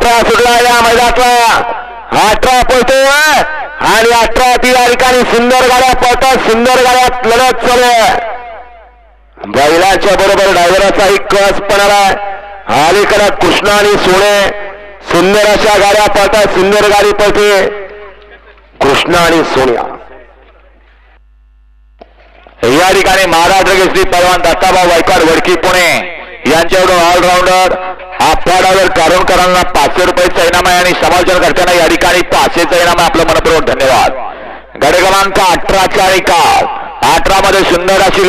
अठरा सुटला या मैदानातला. अठरा पळतोय. आणि अठरा ती या ठिकाणी सुंदर गाड्या पळतात. सुंदर गाड्यात लढत चालू आहे. बैलाच्या बरोबर एक कस पण आलाय अलीकडे कृष्णा आणि सोने सुंदर अशा गाड्या पळतात. सुंदर गाडी पळते. कृष्णा आणि सोन्या. या ठिकाणी महाराष्ट्र केसरी परवान दत्ताभाऊ वायकर वडकी पुणे यांच्याकडून ऑलराऊंडर हा कारणकरांना पाचशे रुपये इनाम आहे आणि समालोचन या ठिकाणी पाचशेचा इनाम आपलं मनपूर्वक धन्यवाद. गाडी क्रमांक अठराचा निकाल अठरा मध्ये सुंदर अशी